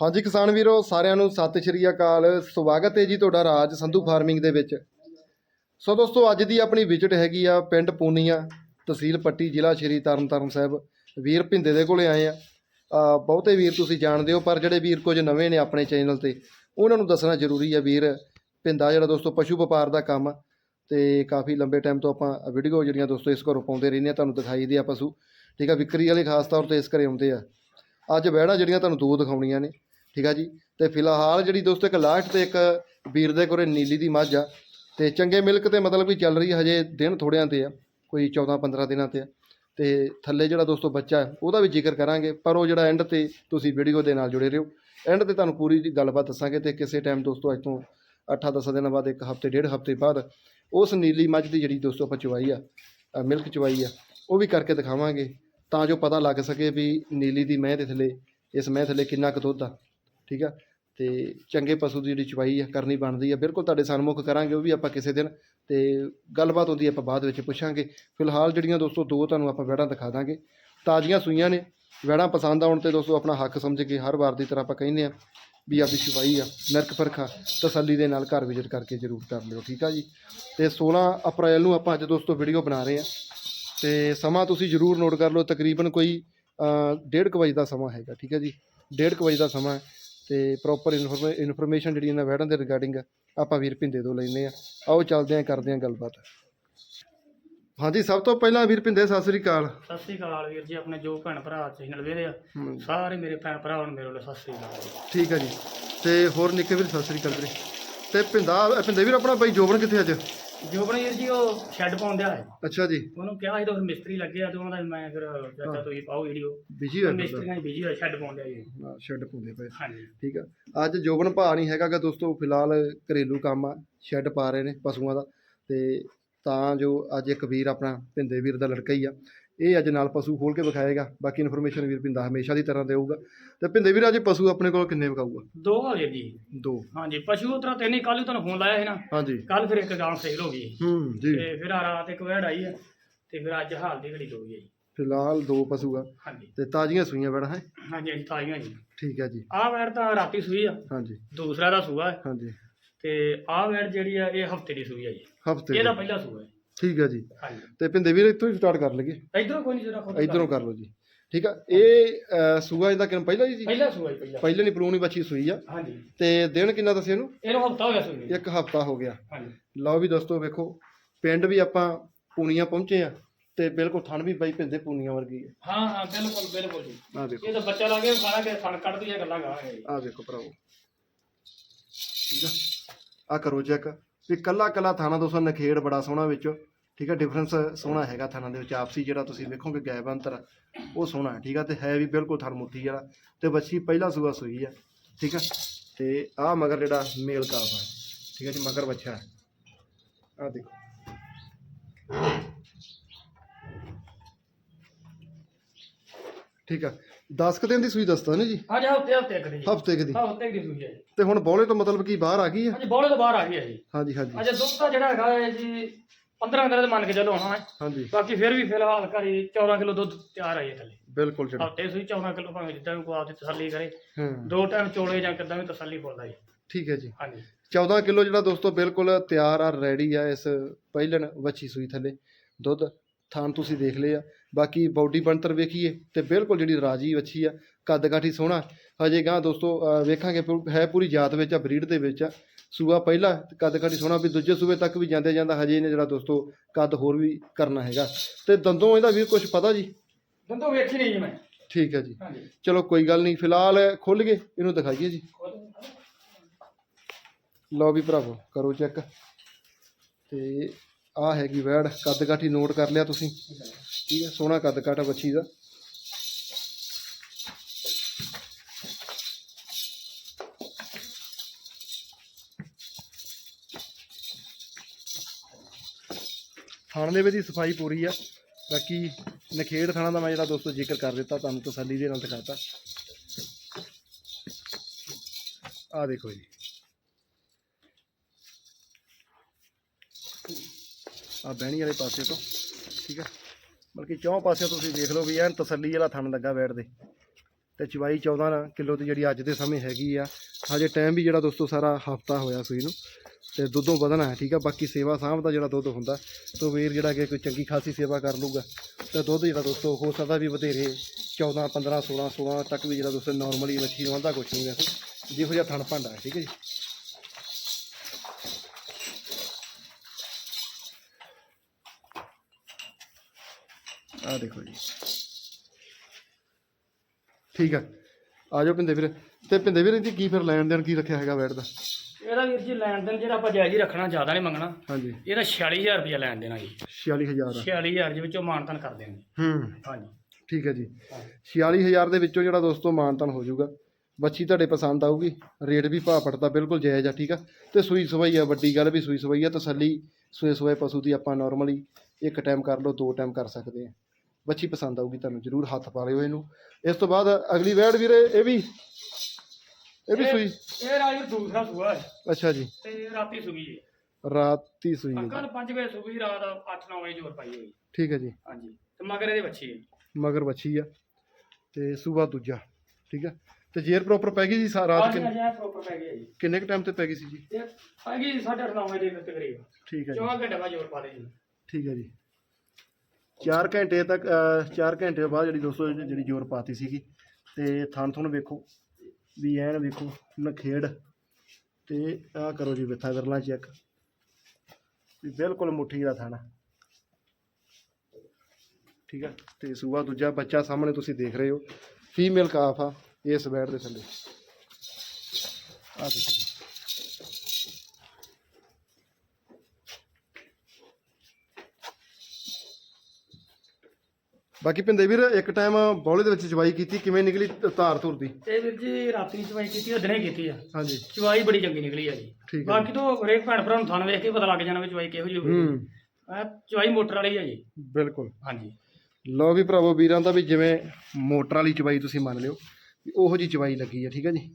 ਹਾਂਜੀ ਕਿਸਾਨ ਵੀਰੋ, ਸਾਰਿਆਂ ਨੂੰ ਸਤਿ ਸ਼੍ਰੀ ਅਕਾਲ। ਸਵਾਗਤ ਹੈ ਜੀ ਤੁਹਾਡਾ ਰਾਜ ਸੰਧੂ ਫਾਰਮਿੰਗ ਦੇ ਵਿੱਚ। ਸੋ ਦੋਸਤੋ, ਅੱਜ ਦੀ ਆਪਣੀ ਵਿਜ਼ਿਟ ਹੈਗੀ ਆ ਪਿੰਡ ਪੂਨੀਆ, ਤਹਿਸੀਲ ਪੱਟੀ, ਜ਼ਿਲ੍ਹਾ ਸ਼੍ਰੀ ਤਰਨਤਾਰਨ ਸਾਹਿਬ। ਵੀਰ ਭਿੰਦੇ ਦੇ ਕੋਲੇ ਆਏ ਆ। ਬਹੁਤੇ ਵੀਰ ਤੁਸੀਂ ਜਾਣਦੇ ਹੋ, ਪਰ ਜਿਹੜੇ ਵੀਰ ਕੁਝ ਨਵੇਂ ਨੇ ਆਪਣੇ ਚੈਨਲ ਤੇ, ਉਹਨਾਂ ਨੂੰ ਦੱਸਣਾ ਜ਼ਰੂਰੀ ਆ ਵੀਰ। ਭਿੰਦਾ ਜਿਹੜਾ ਦੋਸਤੋ, ਪਸ਼ੂ ਵਪਾਰ ਦਾ ਕੰਮ ਆ, ਤੇ ਕਾਫੀ ਲੰਬੇ ਟਾਈਮ ਤੋਂ ਆਪਾਂ ਵੀਡੀਓ ਜਿਹੜੀਆਂ ਦੋਸਤੋ, ਇਸ ਘਰੋਂ ਪਾਉਂਦੇ ਰਹਿੰਦੇ ਆ, ਤੁਹਾਨੂੰ ਦਿਖਾਈ ਦੇ ਆ ਪਸ਼ੂ। ਠੀਕ ਆ, ਵਿਕਰੀ ਵਾਲੇ ਖਾਸ ਤੌਰ ਤੇ ਇਸ ਘਰੇ ਆਉਂਦੇ ਆ। ਅੱਜ ਵਹਿੜਾਂ ਜਿਹੜੀਆਂ ਤੁਹਾਨੂੰ ਦੋ ਦਿਖਾਉਣੀਆਂ ਨੇ। ਠੀਕ ਆ ਜੀ? ਤੇ ਫਿਲਹਾਲ ਜਿਹੜੀ ਦੋਸਤੋ ਇੱਕ ਲਾਸਟ ਤੇ ਇੱਕ ਵੀਰ ਦੇ ਕੋਲੇ ਨੀਲੀ ਦੀ ਮੱਝ ਆ। ਤੇ ਚੰਗੇ ਮਿਲਕ ਤੇ ਮਤਲਬ ਕਿ ਚੱਲ ਰਹੀ ਆ, ਹਜੇ ਦਿਨ ਥੋੜਿਆਂ ਤੇ ਆ ਕੋਈ 14 15 ਦਿਨਾਂ ਤੇ ਆ। ਤੇ ਥੱਲੇ ਜਿਹੜਾ ਦੋਸਤੋ ਬੱਚਾ ਉਹਦਾ ਵੀ ਜ਼ਿਕਰ ਕਰਾਂਗੇ ਪਰ ਉਹ ਜਿਹੜਾ ਐਂਡ ਤੇ ਤੁਸੀਂ ਵੀਡੀਓ ਦੇ ਨਾਲ ਜੁੜੇ ਰਹੋ। ਐਂਡ ਤੇ ਤੁਹਾਨੂੰ ਪੂਰੀ ਗੱਲਬਾਤ ਦੱਸਾਂਗੇ ਤੇ ਕਿਸੇ ਟਾਈਮ ਦੋਸਤੋ ਅੱਜ ਤੋਂ 8-10 ਦਿਨਾਂ ਬਾਅਦ ਇੱਕ ਹਫ਼ਤੇ ਡੇਢ ਹਫ਼ਤੇ ਬਾਅਦ ਉਸ ਨੀਲੀ ਮੱਝ ਦੀ ਜਿਹੜੀ ਦੋਸਤੋ ਆਪਾਂ ਚਵਾਈ ਆ ਮਿਲਕ ਚਵਾਈ ਆ ਉਹ ਵੀ ਕਰਕੇ ਦਿਖਾਵਾਂਗੇ ਤਾਂ ਜੋ ਪਤਾ ਲੱਗ ਸਕੇ ਵੀ ਨੀਲੀ ਦੀ ਮਹਿ ਦੇ ਥੱਲੇ ਇਸ ਮਹਿ ਥੱਲੇ ਕਿੰਨਾ ਕੁ ਦੁੱਧ ਆ। ਠੀਕ ਆ? ਤੇ ਚੰਗੇ ਪਸ਼ੂ ਦੀ ਜਿਹੜੀ ਚਵਾਈ ਆ ਕਰਨੀ ਬਣਦੀ ਆ। ਬਿਲਕੁਲ ਤੁਹਾਡੇ ਸਨਮੁਖ ਕਰਾਂਗੇ ਉਹ ਵੀ ਆਪਾਂ ਕਿਸੇ ਦਿਨ ਤੇ ਗੱਲਬਾਤ ਹੁੰਦੀ ਆਪਾਂ ਬਾਅਦ ਵਿੱਚ ਪੁੱਛਾਂਗੇ। ਫਿਲਹਾਲ ਜਿਹੜੀਆਂ ਦੋਸਤੋ ਦੋ ਤੁਹਾਨੂੰ ਆਪਾਂ ਵੈੜਾਂ ਦਿਖਾ ਦਾਂਗੇ। ਤਾਜ਼ੀਆਂ ਸੂਈਆਂ ਨੇ ਵੈੜਾਂ ਪਸੰਦ ਆਉਣ ਤੇ ਦੋਸਤੋ ਆਪਣਾ ਹੱਕ ਸਮਝ ਕੇ ਹਰ ਵਾਰ ਦੀ ਤਰ੍ਹਾਂ ਆਪਾਂ ਕਹਿੰਦੇ ਆ ਵੀ ਆਪਦੀ ਚਵਾਈ ਆ ਨਰਕ ਪਰਖਾ ਤਸੱਲੀ ਦੇ ਨਾਲ ਘਰ ਵਿਜ਼ਿਟ ਕਰਕੇ ਜ਼ਰੂਰ ਕਰ ਲਿਓ ਠੀਕ ਆ ਜੀ? ਤੇ 16 ਅਪ੍ਰੈਲ ਨੂੰ ਆਪਾਂ ਅੱਜ ਦੋਸਤੋ ਵੀਡੀਓ ਬਣਾ ਰਹੇ ਆ। ਤੇ ਸਮਾਂ ਤੁਸੀਂ ਜ਼ਰੂਰ ਨੋਟ ਕਰ ਲਓ ਤਕਰੀਬਨ ਕੋਈ ਅ, ਡੇਢ ਕੁ ਵਜੇ ਦਾ ਸਮਾਂ ਹੈਗਾ ਠੀਕ ਹੈ ਜੀ? ਡੇਢ ਕੁ ਵਜੇ ਦਾ ਸਮਾਂ ਤੇ ਪ੍ਰੋਪਰ ਇਨਫੋਰਮੇਸ਼ਨ ਜਿਹੜੀ ਇਹਨਾਂ ਵੈੜਾਂ ਦੇ ਰਿਗਾਰਡਿੰਗ ਆਪਾਂ ਵੀਰ ਭਿੰਦੇ ਤੋਂ ਲੈਂਦੇ ਆ ਆਓ ਚੱਲਦੇ ਆਂ ਕਰਦੇ ਆਂ ਗੱਲਬਾਤ। ਹਾਂਜੀ ਸਭ ਤੋਂ ਪਹਿਲਾਂ ਵੀਰ ਭਿੰਦੇ ਸਤਿ ਸ੍ਰੀ ਅਕਾਲ। ਸਤਿ ਸ੍ਰੀ ਅਕਾਲ ਵੀਰ ਜੀ ਆਪਣੇ ਜੋ ਭੈਣ ਭਰਾ ਚੈਨਲ ਵੇਖਦੇ ਆ ਸਾਰੇ ਮੇਰੇ ਭੈਣ ਭਰਾਵਾਂ ਨੂੰ ਮੇਰੇ ਵੱਲੋਂ ਸਤਿ ਸ੍ਰੀ ਅਕਾਲ। ਠੀਕ ਹੈ ਜੀ। ਤੇ ਹੋਰ ਨਿੱਕੇ ਵੀਰ ਸਤਿ ਸ੍ਰੀ ਅਕਾਲ ਵੀਰੇ। ਤੇ ਭਿੰਦਾ ਭਿੰਦੇ ਵੀਰ ਆਪਣਾ ਬਾਈ ਜੋਬਨ ਕਿੱਥੇ ਅੱਜ? ਜੋ ਆਪਣੇ ਵੀਰ ਜੀ ਉਹ ਸ਼ੈੱਡ ਪਾਉਂਦਿਆ ਹੈ ਅੱਛਾ ਜੀ। ਉਹਨੂੰ ਕਿਹਾ ਸੀ ਤਾਂ ਮਿਸਤਰੀ ਲੱਗੇ ਆ ਤੇ ਉਹਨਾਂ ਦਾ ਮੈਂ ਫਿਰ ਚਾਚਾ ਤੁਸੀਂ ਪਾਓ ਵੀਡੀਓ। ਬਿਜ਼ੀ ਹੋਇਆ ਮਿਸਤਰੀਆਂ ਹੀ ਬਿਜ਼ੀ ਹੋਇਆ ਸ਼ੈੱਡ ਪਾਉਂਦਿਆ ਜੀ। ਸ਼ੈੱਡ ਪਾਉਂਦੇ ਪਏ। ਹਾਂਜੀ। ਠੀਕ ਆ। ਅੱਜ ਜੋਬਨ ਭਾ ਨਹੀਂ ਹੈਗਾਗਾ ਦੋਸਤੋ ਫਿਲਹਾਲ ਘਰੇਲੂ ਕੰਮ ਆ ਸ਼ੈੱਡ ਪਾ ਰਹੇ ਨੇ ਪਸ਼ੂਆਂ ਦਾ। ਤੇ ਤਾਂ ਜੋ ਅੱਜ ਇੱਕ ਵੀਰ ਆਪਣਾ ਭਿੰਦੇ ਵੀਰ ਦਾ ਲੜਕਾ ਹੀ ਆ। ਇਹ ਅੱਜ ਨਾਲ ਪਸ਼ੂ ਖੋਲ ਕੇ ਵਿਖਾਏਗਾ। ਬਾਕੀ ਇਨਫੋਰਮੇਸ਼ਨ ਵੀਰ ਭਿੰਦਾ ਹਮੇਸ਼ਾ ਦੀ ਤਰ੍ਹਾਂ ਦੇਊਗਾ। ਤੇ ਭਿੰਦੇ ਵੀਰ ਅੱਜ ਪਸ਼ੂ ਆਪਣੇ ਕੋਲ ਕਿੰਨੇ ਵਿਕਾਊਗਾ? ਦੋ ਆ ਵੀਰ ਜੀ। ਦੋ। ਹਾਂਜੀ ਪਸ਼ੂ ਉਤਰਾ ਤਿੰਨ ਹੀ ਕੱਲ ਤੁਹਾਨੂੰ ਫੋਨ ਲਾਇਆ ਸੀ ਨਾ। ਹਾਂਜੀ। ਕੱਲ ਫਿਰ ਇੱਕ ਗਾਂ ਸੇਲ ਹੋ ਗਈ। ਹੂੰ ਜੀ। ਤੇ ਫਿਰ ਆ ਰਾਤ ਇੱਕ ਵੈੜ ਆਈ ਹੈ ਤੇ ਫਿਰ ਅੱਜ ਹਾਲ ਦੀ ਘੜੀ ਦੋ ਹੀ ਜੀ ਫਿਲਹਾਲ ਦੋ ਪਸ਼ੂ ਆ। ਹਾਂਜੀ। ਤੇ ਤਾਜ਼ੀਆਂ ਸੂਈਆਂ ਬੜਾ ਹੈ? ਹਾਂਜੀ ਹਾਂਜੀ ਤਾਈਆਂ ਜੀ। ਠੀਕ ਹੈ ਜੀ। ਆਹ ਵੈੜ ਤਾਂ ਰਾਤੀ ਸੂਈ ਆ। ਹਾਂਜੀ। ਦੂਸਰਾ ਦਾ ਸੂਆ। ਹੈ ਹਾਂਜੀ। ਤੇ ਆਹ ਵੈੜ ਜਿਹੜੀ ਆ ਇਹ ਹਫ਼ਤੇ ਦੀ ਸੂਈ ਆ ਜੀ। ਹਫ਼ਤੇ ਇਹਦਾ ਪਹਿਲਾ ਸੂਆ ਹੈ ਠੀਕ ਹੈ ਜੀ। ਹਾਂਜੀ। ਤੇ ਭਿੰਦੇ ਵੀਰ ਇੱਥੋਂ ਹੀ ਸਟਾਰਟ ਕਰ ਲਈਏ। ਇਧਰੋਂ ਕੋਈ ਨਹੀਂ ਜਰਾ ਖੋਲ ਇਧਰੋਂ ਕਰ ਲਓ। ਜੀ। ਠੀਕ ਆ ਇਹ ਸੂਆ ਇਹਦਾ ਕਿਨ ਪਹਿਲਾਂ ਹੀ ਜੀ? ਪਹਿਲਾ ਸੂਆ ਜੀ ਪਹਿਲਾ। ਪਹਿਲੇ ਨਹੀਂ ਪਲੂਣੀ ਬੱਚੀ ਸੂਈ ਆ। ਹਾਂਜੀ। ਤੇ ਦਿਨ ਕਿੰਨਾ ਦੱਸਿਆ ਇਹਨੂੰ? ਇਹਨੂੰ ਹਫਤਾ ਹੋ ਗਿਆ ਸੂਈ ਨੂੰ। ਇੱਕ ਹਫਤਾ ਹੋ ਗਿਆ। ਹਾਂਜੀ। ਲਓ ਵੀ ਦੋਸਤੋ ਵੇਖੋ ਪਿੰਡ ਵੀ ਆਪਾਂ ਪੂਨੀਆਂ ਪਹੁੰਚੇ ਆ ਤੇ ਬਿਲਕੁਲ ਥਣ ਵੀ ਬਾਈ ਪਿੰਦੇ ਪੂਨੀਆਂ ਵਰਗੀ ਹੈ ਹਾਂ ਹਾਂ ਬਿਲਕੁਲ ਬਿਲਕੁਲ ਜੀ। ਆ ਦੇਖੋ। ਇਹ ਤਾਂ ਬੱਚਾ ਲਾ ਕੇ ਖਾਣਾ ਕੇ ਫਣ ਕੱਢਦੀ ਹੈ ਗੱਲਾਂ ਕਰਾਂਗੇ ਜੀ। ਆ ਦੇਖੋ ਭਰਾਵੋ। ਠੀਕ ਆ। ਆ ਕਰੋ ਚੈੱਕ। ਵੀ ਕੱਲਾ ਕੱਲਾ ਥਾਣਾ ਦੋਸਤੋ ਨਖੇੜ ਬੜਾ ਸੋਹਣਾ ਵਿੱਚ, ਠੀਕ ਹੈ ਡਿਫਰੈਂਸ ਸੋਹਣਾ ਹੈਗਾ ਥਾਣਾ ਦੇ ਵਿੱਚ, ਆਪਸੀ ਜਿਹੜਾ ਤੁਸੀਂ ਵੇਖੋਗੇ ਗੈਪ ਅੰਤਰ, ਉਹ ਸੋਹਣਾ ਹੈ, ਠੀਕ ਆ, ਤੇ ਹੈ ਵੀ ਬਿਲਕੁਲ ਥਣ ਜਿਹੜਾ ਵਾਲਾ, ਤੇ ਬੱਚੀ ਪਹਿਲਾ ਸੂਆ ਸੂਈ ਆ, ਠੀਕ ਹੈ ਤੇ ਆ ਮਗਰ ਜਿਹੜਾ ਮੇਲ ਕਾਫ ਹੈ ਠੀਕ ਹੈ ਜੀ, ਮਗਰ ਬੱਚਾ ਆ ਦੇਖੋ। ਠੀਕ ਆ। 10 ਕੁ ਦਿਨ ਦੀ ਸੂਈ ਦੱਸਦਾ ਨੇ ਜੀ? ਹਾਂਜੀ ਹਫ਼ਤੇ ਹਫ਼ਤੇ ਕਰੀ ਹਫ਼ਤੇ ਕੁ ਦੀ ਹਫ਼ਤੇ ਦੀ ਸੂਈ ਹੈ ਜੀ। ਤੇ ਹੁਣ ਬੋਲੇ ਤੋਂ ਮਤਲਬ ਕੀ ਬਾਹਰ ਆ ਗਈ ਹੈ ਹਾਂਜੀ ਬੋਲੇ ਤੋਂ ਬਾਹਰ ਆ ਗਈ ਹੈ ਜੀ। ਹਾਂਜੀ ਹਾਂਜੀ। ਅਜੇ ਦੁੱਧ ਦਾ ਜਿਹੜਾ ਹੈਗਾ ਹੈ ਜੀ 15 ਦਿਨ ਦੇ ਮੰਨ ਕੇ ਚੱਲੋ ਹਾਂ। ਹਾਂਜੀ। ਬਾਕੀ ਫਿਰ ਵੀ ਫਿਲਹਾਲ ਘਰੇ 14 ਕਿਲੋ ਦੁੱਧ ਤਿਆਰ ਹੈ ਜੀ ਥੱਲੇ। ਬਿਲਕੁਲ ਜਿਹੜਾ ਹਫ਼ਤੇ ਸੂਈ 14 ਕਿਲੋ ਭਾਵੇਂ ਜਿੱਦਾਂ ਵੀ ਕੋਈ ਆਪਦੀ ਤਸੱਲੀ ਕਰੇ। ਹਾਂ। ਦੋ ਟਾਈਮ ਚੋਲੇ ਜਾਂ ਕਿੱਦਾਂ ਵੀ ਤਸੱਲੀ ਬੋਲਦਾ ਜੀ। ਠੀਕ ਹੈ ਜੀ। ਹਾਂਜੀ। 14 ਕਿਲੋ ਜਿਹੜਾ ਦੋਸਤੋ ਬਿਲਕੁਲ ਤਿਆਰ ਆ ਰੈਡੀ ਆ ਇਸ ਪਹਿਲਣ ਵੱਛੀ ਸੂਈ ਥੱਲੇ। ਦੁੱਧ ਥਾਨ ਤੁਸੀਂ ਦੇਖ ਲਏ ਆ। ਬਾਕੀ ਬਾਡੀ ਬਣਤਰ ਵੇਖੀਏ ਤੇ ਬਿਲਕੁਲ ਜਿਹੜੀ ਰਾਜੀ ਵੱਛੀ ਆ ਕੱਦ ਕਾਠੀ ਸੋਹਣਾ। ਹਜੇ ਗਾਂ ਦੋਸਤੋ ਵੇਖਾਂਗੇ ਹੈ ਪੂਰੀ ਜਾਤ ਵਿੱਚ ਆ ਬਰੀਡ ਦੇ ਵਿੱਚ ਆ। ਸੂਆ ਪਹਿਲਾ ਕੱਦ ਕਾਠੀ ਸੋਹਣਾ ਵੀ ਦੂਜੇ ਸੂਬੇ ਤੱਕ ਵੀ ਜਾਂਦੇ ਜਾਂਦਾ ਹਜੇ ਇਹਨੇ ਜਿਹੜਾ ਦੋਸਤੋ ਕੱਦ ਹੋਰ ਵੀ ਕਰਨਾ ਹੈਗਾ। ਤੇ ਦੰਦੋਂ ਇਹਦਾ ਵੀ ਕੁਝ ਪਤਾ ਜੀ? ਦੰਦੋਂ ਵੇਖੀ ਨਹੀਂ ਮੈਂ। ਠੀਕ ਹੈ ਜੀ। ਚਲੋ ਕੋਈ ਗੱਲ ਨਹੀਂ ਫਿਲਹਾਲ ਖੁੱਲ ਗਏ ਇਹਨੂੰ ਦਿਖਾਈਏ ਜੀ। ਲਓ ਵੀ ਭਰਾਵੋ ਕਰੋ ਚੈੱਕ। ਤੇ ਆ ਹੈਗੀ ਵੈੜ ਕੱਦ ਕਾਠੀ ਨੋਟ ਕਰ ਲਿਆ ਤੁਸੀਂ। ਠੀਕ ਹੈ ਸੋਹਣਾ ਕੱਦ ਕਾਠਾ ਬੱਚੀ ਦਾ। ਥਾਣ ਦੇ ਵਿੱਚ ਦੀ ਸਫ਼ਾਈ ਪੂਰੀ ਆ। ਬਾਕੀ ਨਖੇੜ ਥਾਣਾ ਦਾ ਮੈਂ ਜਿਹੜਾ ਦੋਸਤੋ ਜ਼ਿਕਰ ਕਰ ਦਿੱਤਾ, ਤੁਹਾਨੂੰ ਤਸੱਲੀ ਦੇ ਨਾਲ ਦਿਖਾਤਾ। ਆ ਦੇਖੋ ਜੀ। ਆ ਬਹਿਣੀ ਵਾਲੇ ਪਾਸੇ ਤੋਂ, ਠੀਕ ਹੈ ਬਲਕਿ ਚੌਂ ਪਾਸੇ ਤੁਸੀਂ ਦੇਖ ਲਓ ਵੀ ਐਨ ਤਸੱਲੀ ਵਾਲਾ ਥਣ ਲੱਗਾ ਬੈਠ ਦੇ। ਤੇ ਚਵਾਈ 14 ਕਿਲੋ ਦੀ ਜਿਹੜੀ ਅੱਜ ਦੇ ਸਮੇਂ ਹੈਗੀ ਆ, ਹਜੇ ਟਾਈਮ ਵੀ ਜਿਹੜਾ ਦੋਸਤੋ ਸਾਰਾ ਹਫਤਾ ਹੋਇਆ ਸੂਈ ਨੂੰ ਤੇ ਦੁੱਧੋਂ ਵਧਣਾ ਹੈ, ਠੀਕ ਆ? ਬਾਕੀ ਸੇਵਾ ਸਾਂਭ ਦਾ ਜਿਹੜਾ ਦੁੱਧ ਹੁੰਦਾ, ਤੋ ਵੀਰ ਜਿਹੜਾ ਕਿ ਕੋਈ ਚੰਗੀ ਖਾਸੀ ਸੇਵਾ ਕਰ ਲੂਗਾ ਤੇ ਦੁੱਧ ਜਿਹੜਾ ਦੋਸਤੋ ਹੋ ਸਕਦਾ ਵੀ ਵਧੇਰੇ 14 15 16 16 ਤੱਕ ਵੀ ਜਿਹੜਾ ਦੋਸਤੋ ਨਾਰਮਲੀ ਮੱਛੀ ਨੂੰ ਆਂਦਾ ਕੁਛ ਨਹੀਂ ਵੈਸੇ, ਜਿਹੋ ਜਿਹਾ ਥਣ ਭਾਂਡਾ ਹੈ, ਠੀਕ ਹੈ ਜੀ? ਆ ਦੇਖੋ ਜੀ। ਠੀਕ ਆ। ਆ ਜਾਓ ਪਿੰਦੇ ਵੀਰ। ਤੇ ਪਿੰਦੇ ਵੀਰ ਜੀ ਕੀ ਫਿਰ ਲੈਣ ਦੇਣ ਕੀ ਰੱਖਿਆ ਹੈਗਾ ਬੈਡ ਦਾ? ਇਹਦਾ ਵੀਰ ਜੀ ਲੈਣ ਦੇਣ ਜਿਹੜਾ ਆਪਾਂ ਜਾਇਜ਼ ਹੀ ਰੱਖਣਾ ਜ਼ਿਆਦਾ ਨਹੀਂ ਮੰਗਣਾ। ਹਾਂਜੀ। ਇਹਦਾ 46000 ਰੁਪਇਆ ਲੈਣ ਦੇਣਾ ਜੀ। 46000 46000 ਦੇ ਵਿੱਚੋਂ ਮਾਨਤਨ ਕਰ ਦੇਣਗੇ ਹੂੰ। ਹਾਂਜੀ। ਠੀਕ ਹੈ। ਜੀ 46000 ਦੇ ਵਿੱਚੋਂ ਜਿਹੜਾ ਦੋਸਤੋ ਮਾਨਤਨ ਹੋ ਜਾਊਗਾ। ਬੱਚੀ ਤੁਹਾਡੇ ਪਸੰਦ ਆਊਗੀ। ਰੇਟ ਵੀ ਭਾਅ ਪੜਦਾ ਬਿਲਕੁਲ ਜਾਇਜ਼ ਆ ਠੀਕ ਆ। ਤੇ ਸੂਈ ਸਵਾਈ ਆ ਵੱਡੀ ਗੱਲ ਵੀ ਸੂਈ ਸਵਾਈ ਆ। ਤਸੱਲੀ ਸੂਏ ਸਵਾਏ ਪਸ਼ੂ ਦੀ ਆਪਾਂ ਨਾਰਮਲੀ ਇੱਕ ਟਾਈਮ ਕਰ ਲਓ ਦੋ ਟਾਈਮ ਕਰ ਸਕਦੇ ਆ। ਬੱਚੀ ਪਸੰਦ ਆਊਗੀ ਤੁਹਾਨੂੰ ਜ਼ਰੂਰ ਹੱਥ ਪਾ ਲਿਓ ਇਹਨੂੰ। ਇਸ ਤੋਂ ਬਾਅਦ ਅਗਲੀ ਵੈੜ ਵੀਰੇ ਇਹ ਵੀ ਇਹ ਵੀ ਸੂਈ? ਇਹ ਰਾਜੂ ਦੂਸਰਾ ਸੂਆ ਹੈ। ਅੱਛਾ ਜੀ। ਤੇ ਰਾਤੀ ਸੁਗੀ ਜੀ ਰਾਤੀ ਸੂਈ ਹੈ। ਕੱਲ 5 ਵਜੇ ਸੁਗੀ ਰਾਤ 8-9 ਵਜੇ ਜੋਰ ਪਾਈ ਹੋਈ। ਠੀਕ ਹੈ ਜੀ। ਹਾਂਜੀ। ਤੇ ਮਗਰ ਇਹਦੇ ਬੱਚੀ ਹੈ। ਮਗਰ ਬੱਚੀ ਆ। ਤੇ ਸੂਬਾ ਦੂਜਾ ਠੀਕ ਆ ਤੇ ਜੇਰ ਪ੍ਰੋਪਰ ਪੈ ਗਈ ਜੀ ਰਾਤ ਕਿੰਨੇ ਕਿੰਨਾ ਪ੍ਰੋਪਰ ਪੈ ਗਿਆ ਜੀ। ਕਿੰਨੇ ਕ ਟਾਈਮ ਤੇ ਪੈ ਗਈ ਸੀ ਜੀ? ਪੈ ਗਈ 8:30 ਵਜੇ ਦੇ ਤਕਰੀਬ ਠੀਕ ਹੈ ਜੀ। 4 ਘੰਟੇ ਬਾਅਦ ਜੋਰ ਪਾ ਦੇ ਜੀ। ਠੀਕ ਹੈ ਜੀ। 4 ਘੰਟੇ ਤੱਕ 4 ਘੰਟੇ ਬਾਅਦ ਜਿਹੜੀ ਦੋਸਤੋ, ਜਿਹੜੀ ਜ਼ੋਰ ਪਾਤੀ ਸੀਗੀ, ਤੇ ਥਣ ਥਣ ਵੇਖੋ, ਵੀ ਐਨ ਵੇਖੋ, ਨਖੇੜ। ਤੇ ਆ ਕਰੋ ਜੀ ਵਿਥਾ ਕਰਲਾ ਚੈੱਕ। ਵੀ ਬਿਲਕੁਲ ਮੁੱਠੀ ਦਾ ਥਣ ਠੀਕ ਆ? ਤੇ ਸੂਆ ਦੂਜਾ ਬੱਚਾ ਸਾਹਮਣੇ ਤੁਸੀਂ ਦੇਖ ਰਹੇ ਹੋ। ਫੀਮੇਲ ਕਾਫ ਆ, ਇਸ ਬੈਡ ਦੇ ਥੱਲੇ। ਆ ਦੇਖੋ ਬਾਕੀ ਪਿੰਦੇ ਵੀਰ ਇੱਕ ਟਾਈਮ ਬੌਲੇ ਦੇ ਵਿੱਚ ਚਵਾਈ ਕੀਤੀ ਕਿਵੇਂ ਨਿਕਲੀ ਧਾਰ ਧੁਰ ਦੀ? ਤੇ ਵੀਰ ਜੀ ਰਾਤੀ ਚਵਾਈ ਕੀਤੀ ਉਹ ਦਿਨੇ ਕੀਤੀ ਆ। ਹਾਂਜੀ। ਚਵਾਈ ਬੜੀ ਚੰਗੀ ਨਿਕਲੀ ਆ ਜੀ। ਠੀਕ ਹੈ ਬਾਕੀ ਤੋਂ ਹਰੇਕ ਭੈਣ ਭਰਾ ਨੂੰ ਥਣ ਵੇਖ ਕੇ ਪਤਾ ਲੱਗ ਜਾਣਾ ਵੀ ਚਵਾਈ ਕਿਹੋ ਜਿਹੀ ਹੋਊਗੀ ਹੂੰ। ਇਹ ਚਵਾਈ ਮੋਟਰ ਵਾਲੀ ਆ ਜੀ। ਬਿਲਕੁਲ। ਹਾਂਜੀ। ਲਓ ਵੀ ਭਰਾਵੋ ਵੀਰਾਂ ਦਾ ਵੀ ਜਿਵੇਂ ਮੋਟਰ ਵਾਲੀ ਚਵਾਈ ਤੁਸੀਂ ਮੰਨ ਲਿਓ ਵੀ ਉਹੋ ਜੀ ਚਵਾਈ ਲੱਗੀ ਹੈ ਠੀਕ ਹੈ ਜੀ?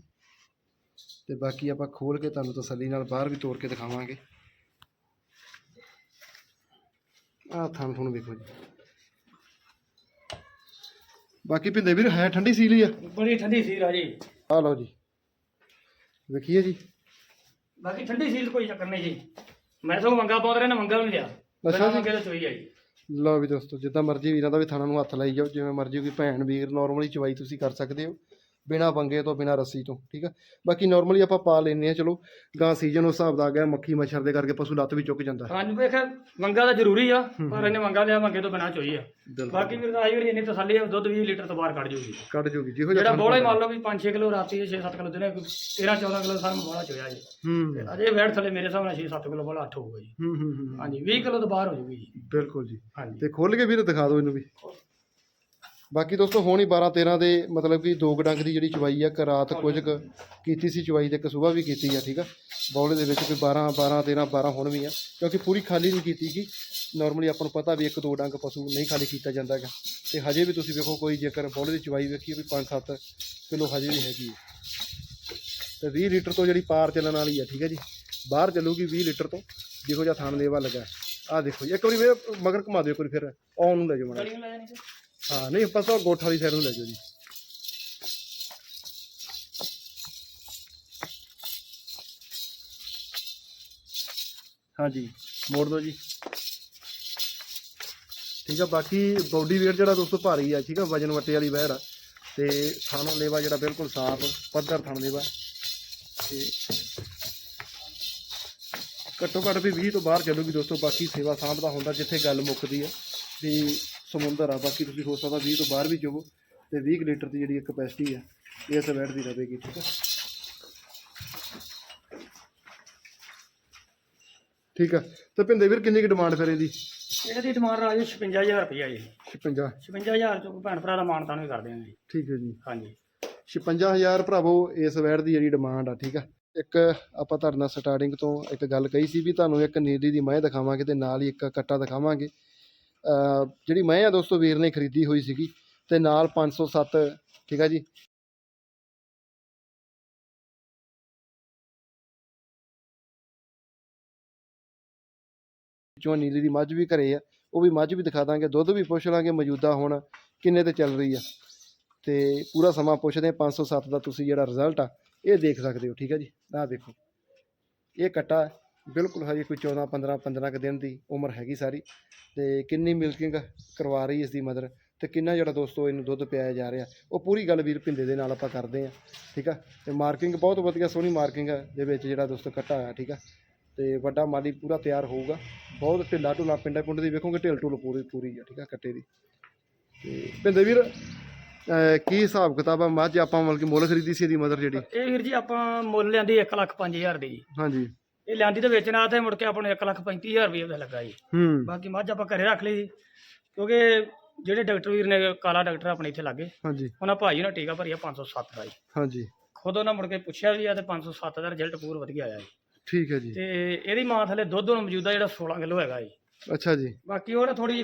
ਤੇ ਬਾਕੀ ਆਪਾਂ ਖੋਲ ਕੇ ਤੁਹਾਨੂੰ ਤਸੱਲੀ ਨਾਲ ਬਾਹਰ ਵੀ ਤੋੜ ਕੇ ਦਿਖਾਵਾਂਗੇ। ਆਹ ਥਣ ਥਣ ਵੇਖੋ ਜੀ। ਬਾਕੀ ਪਿੰਦੇ ਵੀਰ ਹੈ ਠੰਡੀ ਸੀਲੀ ਆ? ਬੜੀ ਠੰਡੀ ਸੀਲ ਆ ਜੀ ਆ ਲਓ ਜੀ। ਵੇਖੀਏ ਜੀ। ਬਾਕੀ ਠੰਡੀ ਸੀਲ ਕੋਈ ਚੱਕਰ ਨਹੀਂ ਜੀ। ਮੈਂ ਸਗੋਂ ਮੰਗਾ ਪਾਉਂਦੇ ਰਹੇ ਨਾ ਮੰਗਾ ਵੀ ਨਹੀਂ ਲਿਆ। ਅੱਛਾ ਜੀ। ਤਾਂ ਚੋਈ ਆ ਜੀ ਲਓ ਵੀ ਦੋਸਤੋ ਜਿੱਦਾਂ ਮਰਜ਼ੀ ਵੀਰਾਂ ਦਾ ਵੀ ਥਾਣਾ ਨੂੰ ਹੱਥ ਲਾਈ ਜਾਓ ਜਿਵੇਂ ਮਰਜ਼ੀ ਕੋਈ ਭੈਣ ਵੀਰ ਨਾਰਮਲੀ ਚਵਾਈ ਤੁਸੀਂ ਕਰ ਸਕਦੇ ਹੋ। ਬਿਨਾ ਪੰਗੇ ਤੋਂ ਬਿਨਾ ਰੱਸੀ ਤੋਂ ਠੀਕ ਆ? ਬਾਕੀ ਨਾਰਮਲੀ ਆਪਾਂ ਪਾ ਲੈਨੇ ਆ ਚਲੋ ਗਾਂ ਸੀਜ਼ਨ ਉਸ ਹਿਸਾਬ ਦਾ ਆ ਗਿਆ ਮੱਖੀ ਮੱਛਰ ਦੇ ਕਰਕੇ ਪਸ਼ੂ ਲੱਤ ਵੀ ਚੁੱਕ ਜਾਂਦਾ। ਹਾਂਜੀ ਵੇਖ ਮੰਗਾ ਤਾਂ ਜ਼ਰੂਰੀ ਆ ਪਰ ਇਹਨੇ ਮੰਗਾ ਲਿਆ ਮੰਗੇ ਤੋਂ ਬਿਨਾਂ ਚੋਈ ਆ। ਬਾਕੀ ਵੀਰ ਆਈ ਵਾਰੀ ਇੰਨੀ ਤਸੱਲੀ ਆ ਦੁੱਧ 20 ਲੀਟਰ ਤੋਂ ਬਾਹਰ ਕੱਢ ਜੂਗੀ। ਕੱਢ ਜੂਗੀ ਜਿਹੋ ਜਿਹੜਾ ਜਿਹਾ ਬੋਲਾ ਹੀ ਮੰਨ ਲਓ ਵੀ 5-6 ਕਿਲੋ ਰਾਤੀ 6-7 ਕਿਲੋ ਦਿਨੇ 13-14 ਕਿਲੋ ਸਾਨੂੰ ਬੋਲਾ ਚੋਇਆ ਜੀ। ਹੂੰ। ਅਜੇ ਵੈਟ ਥੱਲੇ ਮੇਰੇ ਹਿਸਾਬ ਨਾਲ 6-7 ਕਿਲੋ ਬੋਲਾ 8 ਹੋਊਗਾ ਜੀ। ਹੂੰ ਹੂੰ ਹੂੰ। ਹਾਂਜੀ 20 ਕਿਲੋ ਤੋਂ ਬਾਹਰ ਹੋ ਜੂਗੀ ਜੀ। ਬਿਲਕੁਲ ਜੀ। ਤੇ ਖੋਲ ਕੇ ਵੀਰ ਦਿਖਾ ਦਿਓ ਇਹਨੂੰ ਵੀ। ਬਾਕੀ ਦੋਸਤੋ, ਹੁਣ ਹੀ 12 13 ਦੇ ਮਤਲਬ ਕਿ ਦੋ ਕੁ ਡੰਗ ਦੀ ਜਿਹੜੀ ਚਵਾਈ ਆ ਕਿ ਰਾਤ ਕੁਝ ਕੁ ਕੀਤੀ ਸੀ ਚਵਾਈ ਤੇ ਇੱਕ ਸੁਬਾਹ ਵੀ ਕੀਤੀ ਆ, ਠੀਕ ਆ? ਬੌਲੇ ਦੇ ਵਿੱਚ ਕੋਈ 12 12 13 12 ਹੁਣ ਵੀ ਆ, ਕਿਉਂਕਿ ਪੂਰੀ ਖਾਲੀ ਨਹੀਂ ਕੀਤੀ ਗੀ ਨਾਰਮਲੀ ਆਪਾਂ ਨੂੰ ਪਤਾ ਵੀ ਇੱਕ ਦੋ ਡੰਗ ਪਸ਼ੂ ਨਹੀਂ ਖਾਲੀ ਕੀਤਾ ਜਾਂਦਾ ਗਾ ਤੇ ਹਜੇ ਵੀ ਤੁਸੀਂ ਵੇਖੋ, ਕੋਈ ਜੇਕਰ ਬੌਲੇ ਦੀ ਚਵਾਈ ਵੇਖੀਏ ਵੀ 5-7 ਕਿਲੋ ਹਜੇ ਵੀ ਹੈਗੀ ਆ। ਤੇ 20 ਲੀਟਰ ਤੋਂ ਜਿਹੜੀ ਪਾਰ ਚੱਲਣ ਵਾਲੀ ਆ, ਠੀਕ ਹੈ ਜੀ? ਬਾਹਰ ਚੱਲੂਗੀ 20 ਲੀਟਰ ਤੋਂ, ਜਿਹੋ ਜਿਹਾ ਥਾਣ ਲੇਵਾ ਲੱਗਾ। ਆ ਦੇਖੋ ਜੀ, ਇੱਕ ਵਾਰੀ ਵੇ ਮਗਰ ਘੁਮਾ ਦਿਓ, ਇੱਕ ਵਾਰੀ ਫਿਰ ਆਉਣ ਨੂੰ ਲੈ ਜਾਓ ਮਾੜਾ ਹਾਂ, ਨਹੀਂ, ਆਪਾਂ ਗੋਠ ਵਾਲੀ ਸਾਈਡ ਨੂੰ ਲੈ ਜਾਓ ਜੀ। ਹਾਂਜੀ ਮੋੜ ਦਿਓ ਜੀ। ਠੀਕ ਆ, ਬਾਕੀ ਬੋਡੀ weight ਜਿਹੜਾ ਦੋਸਤੋ ਭਾਰੀ ਆ, ਠੀਕ ਆ, ਵਜਨ ਵੱਟੇ ਵਾਲੀ ਵਹਿਰ ਆ। ਤੇ ਥਾਣੋਂ ਲੇਵਾ ਜਿਹੜਾ ਬਿਲਕੁਲ ਸਾਫ਼, ਪੱਧਰ ਥਣ ਲੇਵਾ। ਤੇ ਘੱਟੋ ਘੱਟ ਵੀ 20 ਤੋਂ ਬਾਹਰ ਚੱਲੂਗੀ ਦੋਸਤੋ, ਬਾਕੀ ਸੇਵਾ ਸਾਂਭ ਦਾ ਹੁੰਦਾ, ਜਿੱਥੇ ਗੱਲ ਮੁੱਕਦੀ ਆ। ਵੀ ਸਮੁੰਦਰ ਆ ਬਾਕੀ ਤੁਸੀਂ ਹੋ ਸਕਦਾ 20 ਤੋਂ ਬਾਹਰ ਵੀ ਜਾਵੋ ਤੇ 20 ਕੁ ਲੀਟਰ ਦੀ ਜਿਹੜੀ ਕਪੈਸਿਟੀ ਆ ਇਸ ਵੈਟ ਦੀ ਰਹੇਗੀ ਠੀਕ ਆ? ਠੀਕ ਆ। ਤੇ ਭਿੰਦੇ ਵੀਰ ਕਿੰਨੀ ਕੁ ਡਿਮਾਂਡ ਫਿਰ ਇਹਦੀ? ਇਹਦੀ ਡਿਮਾਂਡ ਰਾਜੂ 56000 ਰੁਪਇਆ ਜੀ। 56 56000 ਚੋਂ ਭੈਣ ਭਰਾ ਦਾ ਮਾਨਤਾਨ ਵੀ ਕਰ ਦਿਆਂਗੇ ਠੀਕ ਹੈ ਜੀ। ਹਾਂਜੀ। 56000 ਭਰਾਵੋ ਇਸ ਵੈਟ ਦੀ ਜਿਹੜੀ ਡਿਮਾਂਡ ਆ ਠੀਕ ਆ। ਇੱਕ ਆਪਾਂ ਤੁਹਾਡੇ ਨਾਲ ਸਟਾਰਟਿੰਗ ਤੋਂ ਇੱਕ ਗੱਲ ਕਹੀ ਸੀ ਵੀ ਤੁਹਾਨੂੰ ਇੱਕ ਨੀਲੀ ਦੀ ਮੈਂ ਦਿਖਾਵਾਂਗੇ ਤੇ ਨਾਲ ਹੀ ਇੱਕ ਕੱਟਾ ਦਿਖਾਵਾਂਗੇ। ਜਿਹੜੀ ਮੈਂ ਆ ਦੋਸਤੋ ਵੀਰ ਨੇ ਖਰੀਦੀ ਹੋਈ ਸੀਗੀ ਤੇ ਨਾਲ 507 ਠੀਕ ਆ ਜੀ। ਚੋਂ ਨੀਲੀ ਦੀ ਮੱਝ ਵੀ ਘਰੇ ਆ, ਉਹ ਵੀ ਮੱਝ ਵੀ ਦਿਖਾ ਦਾਂਗੇ, ਦੁੱਧ ਵੀ ਪੁੱਛ ਲਾਂਗੇ ਮੌਜੂਦਾ ਹੁਣ ਕਿੰਨੇ ਤੇ ਚੱਲ ਰਹੀ ਆ। ਤੇ ਪੂਰਾ ਸਮਾਂ ਪੁੱਛਦੇ ਹਾਂ 507 ਦਾ ਤੁਸੀਂ ਜਿਹੜਾ ਰਿਜ਼ਲਟ ਆ, ਇਹ ਦੇਖ ਸਕਦੇ ਹੋ, ਠੀਕ ਹੈ ਜੀ। ਆਹ ਦੇਖੋ, ਇਹ ਕੱਟਾ ਬਿਲਕੁਲ ਹਜੇ ਕੋਈ 14 15 15 ਕੁ ਦਿਨ ਦੀ ਉਮਰ ਹੈਗੀ ਸਾਰੀ ਤੇ ਕਿੰਨੀ ਮਿਲਕਿੰਗ ਕਰਵਾ ਰਹੀ ਇਸ ਦੀ ਮਦਰ ਤੇ ਕਿੰਨਾ ਜਿਹੜਾ ਦੋਸਤੋ ਇਹਨੂੰ ਦੁੱਧ ਪਿਆਇਆ ਜਾ ਰਿਹਾ ਉਹ ਪੂਰੀ ਗੱਲ ਵੀਰ ਭਿੰਦੇ ਦੇ ਨਾਲ ਆਪਾਂ ਕਰਦੇ ਆ ਠੀਕ ਆ? ਤੇ ਮਾਰਕਿੰਗ ਬਹੁਤ ਵਧੀਆ ਸੋਹਣੀ ਮਾਰਕਿੰਗ ਦੇ ਵਿੱਚ ਜਿਹੜਾ ਦੋਸਤੋ ਕੱਟਾ ਆ ਠੀਕ ਆ? ਤੇ ਵੱਡਾ ਮਾਲੀ ਪੂਰਾ ਤਿਆਰ ਹੋਊਗਾ ਬਹੁਤ ਢਿੱਲਾ ਢੁਲਾ ਪਿੰਡਾ ਪੁੰਡ ਦੀ ਵੇਖੋਗੇ ਢਿੱਲ ਢੁਲ ਪੂਰੀ ਪੂਰੀ ਆ ਠੀਕ ਆ ਕੱਟੇ ਦੀ। ਤੇ ਭਿੰਦੇ ਵੀਰ ਕੀ ਹਿਸਾਬ ਕਿਤਾਬ ਆ? ਮੱਝ ਆਪਾਂ ਮਤਲਬ ਕਿ ਮੁੱਲ ਖਰੀਦੀ ਸੀ ਇਹਦੀ ਮਦਰ ਜਿਹੜੀ? ਇਹ ਵੀਰ ਜੀ ਆਪਾਂ ਮੁੱਲ ਲਿਆਂਦੀ 1 ਲੱਖ 5000 ਦੀ। ਜੀ ਹਾਂਜੀ। ਇਹ ਲਿਆਂਦੀ ਤੇ ਵੇਚਣਾ ਤੇ ਮੁੜ ਕੇ ਆਪਾਂ ਨੂੰ 1 ਲੱਖ 35000 ਰੁਪਏ ਦਾ ਲੱਗਾ ਜੀ। ਹੂੰ। ਬਾਕੀ ਮੱਝ ਆਪਾਂ ਘਰੇ ਰੱਖ ਲਈ ਜੀ ਕਿਉਂਕਿ ਜਿਹੜੇ ਡਾਕਟਰ ਵੀਰ ਨੇ ਕਾਲਾ ਡਾਕਟਰ ਆਪਣੇ ਇੱਥੇ ਲੱਗੇ ਹਾਂਜੀ। ਉਹਨਾਂ ਭਾਈ ਨੇ ਟੀਕਾ ਭਰੀਆ 507 ਦਾ ਜੀ। ਹਾਂਜੀ। ਖੁਦ ਉਹਨਾਂ ਮੁੜ ਕੇ ਪੁੱਛਿਆ ਵੀ ਆ ਤੇ 507 ਦਾ ਰਿਜ਼ਲਟ ਪੂਰ ਵਧੀਆ ਆਇਆ ਜੀ। ਠੀਕ ਹੈ ਜੀ। ਤੇ ਇਹਦੀ ਮਾਂ ਥੱਲੇ ਦੁੱਧ ਹੁਣ ਮੌਜੂਦਾ ਜਿਹੜਾ 16 ਕਿਲੋ ਹੈਗਾ ਜੀ। ਅੱਛਾ ਜੀ। ਬਾਕੀ ਉਹਨੇ ਥੋੜੀ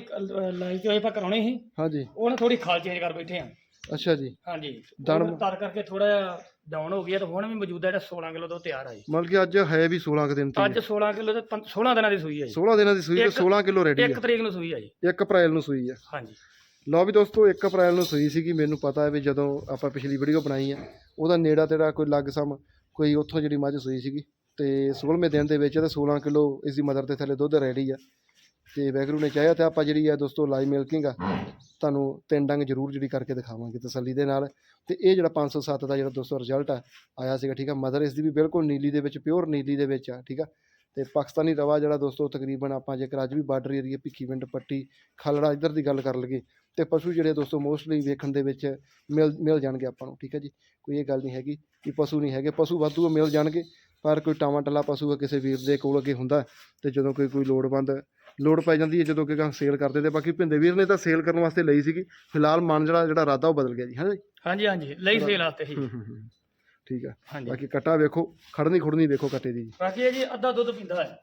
ਲਾਈ ਚੋਈ ਆਪਾਂ ਕਰਾਉਣੀ ਸੀ। ਹਾਂਜੀ। ਉਹਨੇ ਥੋੜੀ ਖਾਲ ਚੇਂਜ ਕਰ ਬੈਠੇ ਆ। ਅੱਛਾ ਜੀ। ਹਾਂਜੀ। ਉਹ ਤਰ ਕਰਕੇ ਥੋੜਾ ਡਾਊਨ ਹੋ ਗਿਆ ਤੇ ਹੁਣ ਵੀ ਮੌਜੂਦਾ ਜਿਹੜਾ 16 ਕਿਲੋ ਤੋਂ ਤਿਆਰ ਆ ਜੀ ਮਤਲਬ ਕਿ ਅੱਜ ਹੈ ਵੀ 16 ਕੁ ਦਿਨ ਤੇ ਅੱਜ 16 ਕਿਲੋ ਤੇ ਪੰ- 16 ਦਿਨਾਂ ਦੀ ਸੂਈ ਹੈ ਜੀ। 16 ਦਿਨਾਂ ਦੀ ਸੂਈ ਤੇ ਇੱਕ- 16 ਕਿਲੋ ਰੈਡੀ ਇੱਕ ਤਰੀਕ ਨੂੰ ਸੂਈ ਹੈ ਜੀ। ਹੈ 1 ਅਪ੍ਰੈਲ ਨੂੰ ਸੂਈ ਹੈ। ਹਾਂਜੀ। ਲਓ ਵੀ ਦੋਸਤੋ 1 ਅਪ੍ਰੈਲ ਨੂੰ ਸੂਈ ਸੀਗੀ। ਮੈਨੂੰ ਪਤਾ ਹੈ ਵੀ ਜਦੋਂ ਆਪਾਂ ਪਿਛਲੀ ਵੀਡੀਓ ਬਣਾਈ ਆ ਉਹਦਾ ਨੇੜਾ ਤੇੜਾ ਕੋਈ ਲੱਗ ਸਮ ਕੋਈ ਉੱਥੋਂ ਜਿਹੜੀ ਮੱਝ ਸੂਈ ਸੀਗੀ। ਤੇ 16ਵੇਂ ਦਿਨ ਦੇ ਵਿੱਚ ਤੇ 16 ਕਿਲੋ ਇਸ ਦੀ ਮਦਰ ਦੇ ਥੱਲੇ ਦੁੱਧ ਰੈਡੀ ਆ। ਤੇ ਵੈਗਰੂ ਨੇ ਚਾਹਿਆ ਤੇ ਆਪਾਂ ਜਿਹੜੀ ਆ ਦੋਸਤੋ ਲਾਈਵ ਮਿਲਕਿੰਗ ਆ, ਤੁਹਾਨੂੰ ਤਿੰਨ ਡੰਗ ਜ਼ਰੂਰ ਜਿਹੜੀ ਕਰਕੇ ਦਿਖਾਵਾਂਗੇ ਤਸੱਲੀ ਦੇ ਨਾਲ। ਤੇ ਇਹ ਜਿਹੜਾ 507 ਦਾ ਜਿਹੜਾ ਦੋਸਤੋ ਰਿਜ਼ਲਟ ਆ, ਆਇਆ ਸੀਗਾ, ਠੀਕ ਆ? ਮਦਰ ਇਸ ਦੀ ਵੀ ਬਿਲਕੁਲ ਨੀਲੀ ਦੇ ਵਿੱਚ ਪਿਓਰ ਨੀਲੀ ਦੇ ਵਿੱਚ ਆ, ਠੀਕ ਆ? ਤੇ ਪਾਕਿਸਤਾਨੀ ਰਵਾ ਜਿਹੜਾ ਦੋਸਤੋ ਤਕਰੀਬਨ ਆਪਾਂ ਜੇਕਰ ਅੱਜ ਵੀ ਬਾਰਡਰ ਏਰੀਆ ਭਿੱਖੀਵਿੰਡ ਪੱਟੀ, ਖਲੜਾ, ਇੱਧਰ ਦੀ ਗੱਲ ਕਰ ਲਈਏ, ਤੇ ਪਸ਼ੂ ਜਿਹੜੇ ਦੋਸਤੋ ਮੋਸਟਲੀ ਵੇਖਣ ਦੇ ਵਿੱਚ ਮਿਲ ਮਿਲ ਜਾਣਗੇ ਆਪਾਂ ਨੂੰ, ਠੀਕ ਹੈ ਜੀ? ਕੋਈ ਇਹ ਗੱਲ ਨਹੀਂ ਹੈਗੀ ਕਿ ਪਸ਼ੂ ਨਹੀਂ ਹੈਗੇ, ਪਸ਼ੂ ਵਾਧੂ ਮਿਲ ਜਾਣਗੇ, ਪਰ ਕੋਈ ਟਾਵਾਂ ਟੱਲਾ ਪਸ਼ੂ ਕਿਸੇ ਵੀਰ ਦੇ ਕੋਲ ਅੱਗੇ ਹੁੰਦਾ, ਤੇ ਜਦੋਂ ਕੋਈ ਕੋਈ ਲੋੜਵੰਦ ਲੋੜ ਪੈ ਜਾਂਦੀ ਹੈ ਜਦੋਂ ਕਿ ਗਾਂ ਸੇਲ ਕਰਦੇ ਤੇ ਬਾਕੀ ਭਿੰਦੇ ਵੀਰ ਨੇ ਤਾਂ ਸੇਲ ਕਰਨ ਵਾਸਤੇ ਲਈ ਸੀਗੀ। ਫਿਲਹਾਲ ਮਨ ਜਿਹੜਾ ਜਿਹੜਾ ਇਰਾਦਾ ਉਹ ਬਦਲ ਗਿਆ ਜੀ ਹਾਂ ਜੀ? ਹਾਂਜੀ ਹਾਂਜੀ ਲਈ ਸੇਲ ਆਤੇ ਹੀ। ਠੀਕ ਆ। ਬਾਕੀ ਕਟਾ ਵੇਖੋ ਖੜਨੀ ਖੁੜਨੀ ਵੇਖੋ ਕੱਟੇ ਦੀ ਜੀ। ਬਾਕੀ ਇਹ ਜੀ ਅੱਧਾ ਦੁੱਧ ਪੀਂਦਾ ਹੈ।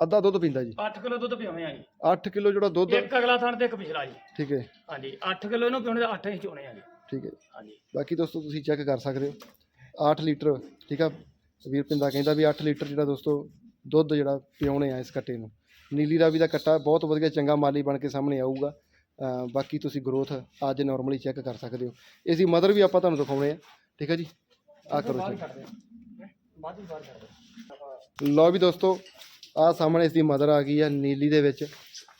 ਅੱਧਾ ਦੁੱਧ ਪੀਂਦਾ ਜੀ। 8 ਕਿਲੋ ਦੁੱਧ ਪਿਆਉਣੇ ਆ ਜੀ। 8 ਕਿਲੋ ਜਿਹੜਾ ਦੁੱਧ ਇੱਕ ਅਗਲਾ ਥਣ ਤੇ ਇੱਕ ਪਿਛਲਾ ਜੀ। ਠੀਕ ਹੈ। ਹਾਂਜੀ 8 ਕਿਲੋ ਇਹਨੂੰ ਪਿਉਣੇ ਦਾ 8 ਹੀ ਚੋਣੇ ਆ ਜੀ। ਠੀਕ ਹੈ। ਹਾਂਜੀ। ਬਾਕੀ ਦੋਸਤੋ ਤੁਸੀਂ ਚੈੱਕ ਕਰ ਸਕਦੇ ਹੋ। 8 ਲੀਟਰ ਠੀਕ ਆ? ਵੀਰ ਪਿੰਦਾ ਕਹਿੰਦਾ ਵੀ 8 ਲੀਟਰ ਜਿਹੜਾ ਦੋਸਤੋ ਦੁੱਧ ਜਿਹੜਾ ਪਿਉਣੇ ਆ ਇਸ ਕੱਟੇ ਨੂੰ। ਨੀਲੀ ਰਾਵੀ ਦਾ ਕੱਟਾ ਬਹੁਤ ਵਧੀਆ ਚੰਗਾ ਮਾਲੀ ਬਣ ਕੇ ਸਾਹਮਣੇ ਆਊਗਾ। ਬਾਕੀ ਤੁਸੀਂ ਗਰੋਥ ਅੱਜ ਨਾਰਮਲੀ ਚੈੱਕ ਕਰ ਸਕਦੇ ਹੋ। ਇਸ ਦੀ ਮਦਰ ਵੀ ਆਪਾਂ ਤੁਹਾਨੂੰ ਦਿਖਾਉਣੇ ਆ। ਠੀਕ ਹੈ ਜੀ? ਆ ਕਰੋ ਜੀ। ਲਓ ਵੀ ਦੋਸਤੋ ਆ ਸਾਹਮਣੇ ਇਸ ਦੀ ਮਦਰ ਆ ਗਈ ਆ ਨੀਲੀ ਦੇ ਵਿੱਚ।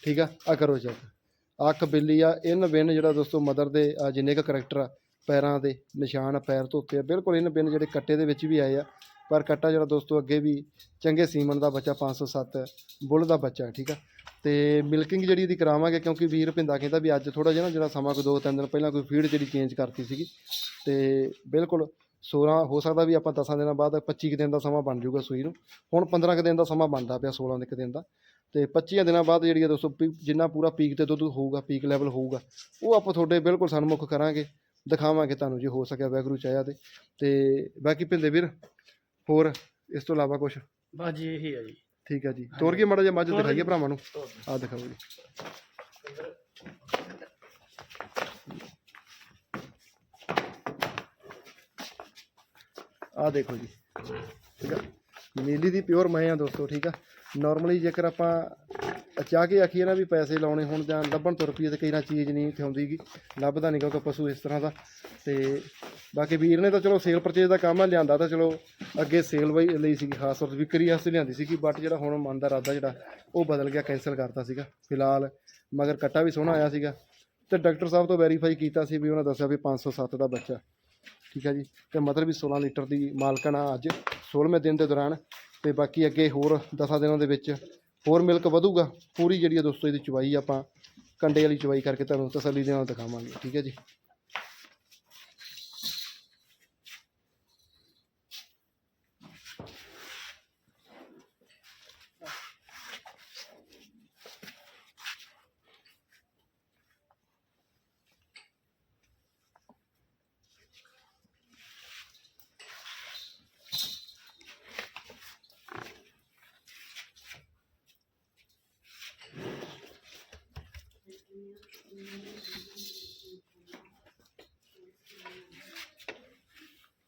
ਠੀਕ ਆ? ਆ ਕਰੋ ਚੈੱਕ ਅੱਖ ਬਿੱਲੀ ਆ ਇਨ ਬਿਨ ਜਿਹੜਾ ਦੋਸਤੋ ਮਦਰ ਦੇ ਆਹ ਜਿੰਨੇ ਕੁ ਕਰੈਕਟਰ ਆ ਪੈਰਾਂ ਦੇ ਨਿਸ਼ਾਨ ਆ, ਪੈਰ ਧੋਤੇ ਆ ਬਿਲਕੁਲ ਇਨ ਬਿਨ ਜਿਹੜੇ ਕੱਟੇ ਦੇ ਵਿੱਚ ਵੀ ਆਏ ਆ। ਪਰ ਕੱਟਾ ਜਿਹੜਾ ਦੋਸਤੋ ਅੱਗੇ ਵੀ ਚੰਗੇ ਸੀਮਨ ਦਾ ਬੱਚਾ 507 ਬੁੱਲ ਦਾ ਬੱਚਾ ਠੀਕ ਆ? ਤੇ ਮਿਲਕਿੰਗ ਜਿਹੜੀ ਇਹਦੀ ਕਰਾਵਾਂਗੇ ਕਿਉਂਕਿ ਵੀਰ ਭਿੰਦਾ ਕਹਿੰਦਾ ਵੀ ਅੱਜ ਥੋੜਾ ਜਿਹਾ ਨਾ ਜਿਹੜਾ ਸਮਾਂ ਕੋਈ ਦੋ ਤਿੰਨ ਦਿਨ ਪਹਿਲਾਂ ਕੋਈ ਫੀਡ ਜਿਹੜੀ ਚੇਂਜ ਕਰਤੀ ਸੀਗੀ। ਤੇ ਬਿਲਕੁਲ 16 ਹੋ ਸਕਦਾ ਵੀ ਆਪਾਂ 10 ਦਿਨਾਂ ਬਾਅਦ 25 ਕੁ ਦਿਨ ਦਾ ਸਮਾਂ ਬਣ ਜਾਊਗਾ ਸੂਈ ਨੂੰ। ਹੁਣ 15 ਕੁ ਦਿਨ ਦਾ ਸਮਾਂ ਬਣਦਾ ਪਿਆ 16 ਦੇ ਕੁ ਦਿਨ ਦਾ। ਤੇ 25 ਦਿਨਾਂ ਬਾਅਦ ਜਿਹੜੀ ਆ ਦੋਸਤੋ ਪੀ- ਜਿੰਨਾ ਪੂਰਾ ਪੀਕ ਤੇ ਦੁੱਧ ਹੋਊਗਾ ਪੀਕ ਲੈਵਲ ਹੋਊਗਾ, ਉਹ ਆਪਾਂ ਤੁਹਾਡੇ ਬਿਲਕੁਲ ਸਨਮੁਖ ਕਰਾਂਗੇ, ਦਿਖਾਵਾਂਗੇ ਤੁਹਾਨੂੰ ਜੇ ਹੋ ਸਕਿਆ ਵੈਗਰੂ ਚਾਹਿਆ ਤੇ। ਤੇ ਬਾਕੀ ਭਿੰਦੇ ਵੀਰ ਹੋਰ ਇਸ ਤੋਂ ਇਲਾਵਾ ਕੁਝ ਬਸ ਜੀ ਇਹੀ ਹੈ ਜੀ। ਠੀਕ ਹੈ ਜੀ। ਤੋਰ ਕੇ ਮਾੜਾ ਜਿਹਾ ਮੱਝ ਦਿਖਾਈਏ। ਭਰਾਵਾਂ ਨੂੰ। ਆਹ ਦਿਖਾਓ ਜੀ। ਆਹ ਦੇਖੋ ਜੀ। ਠੀਕ ਆ। ਨੀਲੀ ਦੀ ਪਿਓਰ ਮੈਂ ਆ ਦੋਸਤੋ ਠੀਕ ਆ। ਨਾਰਮਲੀ ਜੇਕਰ ਆਪਾਂ ਚਾਹ ਕੇ ਆਖੀਏ ਨਾ ਵੀ ਪੈਸੇ ਲਾਉਣੇ ਹੋਣ ਜਾਂ ਲੱਭਣ ਤੁਰ ਪਈਏ ਤੇ ਕਈ ਨਾ ਚੀਜ਼ ਨਹੀਂ ਇੱਥੇ ਆਉਂਦੀਗੀ ਲੱਭਦਾ ਨਹੀਂ ਕਿਉਂਕਿ ਪਸ਼ੂ ਇਸ ਤਰ੍ਹਾਂ ਦਾ। ਤੇ ਬਾਕੀ ਵੀਰ ਨੇ ਤਾਂ ਚਲੋ ਸੇਲ ਪਰਚੇਜ ਦਾ ਕੰਮ ਆ, ਲਿਆਂਦਾ ਤਾਂ ਚਲੋ ਅੱਗੇ ਸੇਲ ਵਈ ਲਈ ਸੀਗੀ, ਖਾਸ ਤੌਰ ਤੇ ਵਿਕਰੀ ਵਾਸਤੇ ਲਿਆਂਦੀ ਸੀਗੀ ਬਟ ਜਿਹੜਾ ਹੁਣ ਮਨ ਦਾ ਇਰਾਦਾ ਜਿਹੜਾ, ਉਹ ਬਦਲ ਗਿਆ ਕੈਨਸਲ ਕਰਤਾ ਸੀਗਾ। ਫਿਲਹਾਲ ਮਗਰ ਕੱਟਾ ਵੀ ਸੋਹਣਾ ਆਇਆ ਸੀਗਾ। ਤੇ ਡਾਕਟਰ ਸਾਹਿਬ ਤੋਂ ਵੈਰੀਫਾਈ ਕੀਤਾ ਸੀ ਵੀ ਉਹਨਾਂ ਦੱਸਿਆ ਵੀ 507 ਦਾ ਬੱਚਾ। ਠੀਕ ਹੈ ਜੀ? ਤੇ ਮਤਲਬ ਵੀ 16 ਲੀਟਰ ਦੀ ਮਾਲਕਣ ਆ ਅੱਜ 16ਵੇਂ ਦਿਨ ਦੇ ਦੌਰਾਨ। ਤੇ ਬਾਕੀ ਅੱਗੇ ਹੋਰ 10 ਦਿਨਾਂ ਦੇ ਵਿੱਚ ਹੋਰ ਮਿਲਕ ਵਧੂਗਾ। ਪੂਰੀ ਜਿਹੜੀ ਆ ਦੋਸਤੋ, ਇਹਦੀ ਚਵਾਈ ਆਪਾਂ ਕੰਡੇ ਵਾਲੀ ਚਵਾਈ ਕਰਕੇ ਤੁਹਾਨੂੰ ਤਸੱਲੀ ਦੇ ਨਾਲ ਦਿਖਾਵਾਂਗੇ। ਠੀਕ ਹੈ ਜੀ?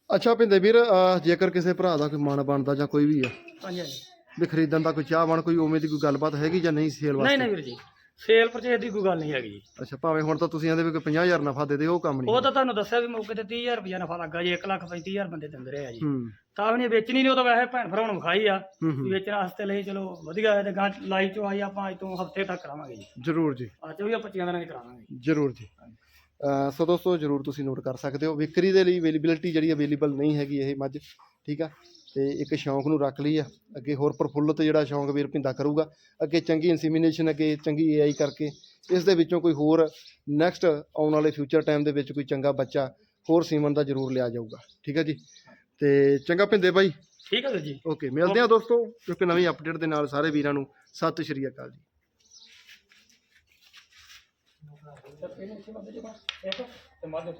ਅੱਛਾ ਭਿੰਦੇ ਵੀਰ ਅਹ ਜੇਕਰ ਕਿਸੇ ਭਰਾ ਦਾ ਕੋਈ ਮਨ ਬਣਦਾ ਜਾਂ ਕੋਈ ਵੀ ਆ ਹਾਂਜੀ ਹਾਂਜੀ। ਵੀ ਖਰੀਦਣ ਦਾ ਕੋਈ ਚਾਹਵਾਨ ਕੋਈ ਉਵੇਂ ਦੀ ਕੋਈ ਗੱਲਬਾਤ ਹੈਗੀ ਜਾਂ ਨਹੀਂ ਸੇਲ ਨਹੀਂ ਵਾਸਤੇ? ਨਹੀਂ ਵੀਰ ਜੀ। ਸੇਲ ਪਰਚੇਜ ਦੀ ਕੋਈ ਗੱਲ ਨਹੀਂ ਹੈਗੀ ਜੀ। ਅੱਛਾ ਭਾਵੇਂ ਹੁਣ ਤਾਂ ਤੁਸੀਂ ਆਂਦੇ ਵੀ ਕੋਈ 50000 ਨਫਾ ਦੇ ਦੇ ਉਹ ਕੰਮ ਨਹੀਂ ਉਹ ਤਾਂ ਤੁਹਾਨੂੰ ਦੱਸਿਆ ਵੀ ਮੌਕੇ ਤੇ 30000 ਰੁਪਇਆ ਨਫਾ ਲੱਗਾ ਜੀ 1 ਲੱਖ 35000 ਬੰਦੇ ਦਿੰਦੇ ਰਹੇ ਆ ਜੀ। ਹੂੰ। ਤਾਂ ਵੀ ਨਹੀਂ ਵੇਚਣੀ ਨਹੀਂ ਉਹ ਤਾਂ ਵੈਸੇ ਭੈਣ ਭਰਾਵਾਂ ਨੂੰ ਵਿਖਾਈ ਆ ਹੂੰ ਵੀ ਹੂੰ। ਵੇਚਣ ਵਾਸਤੇ ਲਈ ਚਲੋ ਵਧੀਆ ਹੈ ਤੇ ਗਾਂ ਲਾਈਵ ਚੋਂ ਆਈ ਆਪਾਂ ਅੱਜ ਤੋਂ ਹਫ਼ਤੇ ਤੱਕ ਕਰਾਵਾਂਗੇ ਜੀ। ਜ਼ਰੂਰ ਜੀ। ਅੱਜ ਵੀ 25 ਦਿਨਾਂ ਚ ਕਰਾਵਾਂਗੇ ਜ਼ਰੂਰ ਜੀ। ਸੋ ਦੋਸਤੋ ਜ਼ਰੂਰ ਤੁਸੀਂ ਨੋਟ ਕਰ ਸਕਦੇ ਹੋ। ਵਿਕਰੀ ਦੇ ਲਈ ਅਵੇਲੇਬਿਲਟੀ ਜਿਹੜੀ ਅਵੇਲੇਬਲ ਨਹੀਂ ਹੈਗੀ ਇਹ ਮੱਝ ਠੀਕ ਆ? ਤੇ ਇੱਕ ਸ਼ੌਂਕ ਨੂੰ ਰੱਖ ਲਈ ਆ। ਅੱਗੇ ਹੋਰ ਪ੍ਰਫੁੱਲਤ ਜਿਹੜਾ ਸ਼ੌਂਕ ਵੀਰ ਪਿੰਦਾ ਕਰੂਗਾ। ਅੱਗੇ ਚੰਗੀ ਇਨਸੀਮੀਨੇਸ਼ਨ ਅੱਗੇ ਚੰਗੀ ਏਆਈ ਕਰਕੇ ਇਸ ਦੇ ਵਿੱਚੋਂ ਕੋਈ ਹੋਰ ਨੈਕਸਟ ਆਉਣ ਵਾਲੇ ਫਿਊਚਰ ਟਾਈਮ ਦੇ ਵਿੱਚ ਕੋਈ ਚੰਗਾ ਬੱਚਾ ਹੋਰ ਸੀਮਨ ਦਾ ਜ਼ਰੂਰ ਲਿਆ ਜਾਊਗਾ। ਠੀਕ ਆ ਜੀ? ਤੇ ਚੰਗਾ ਪਿੰਦੇ ਬਾਈ। ਠੀਕ ਹੈ ਜੀ। ਓਕੇ ਮਿਲਦੇ ਆ ਦੋਸਤੋ ਕਿਉਂਕਿ ਨਵੀਂ ਅਪਡੇਟ ਦੇ ਨਾਲ ਸਾਰੇ ਵੀਰਾਂ ਨੂੰ ਸਤਿ ਸ਼੍ਰੀ ਅਕਾਲ ਜੀ। 再推进去吧再推吧你看这毛都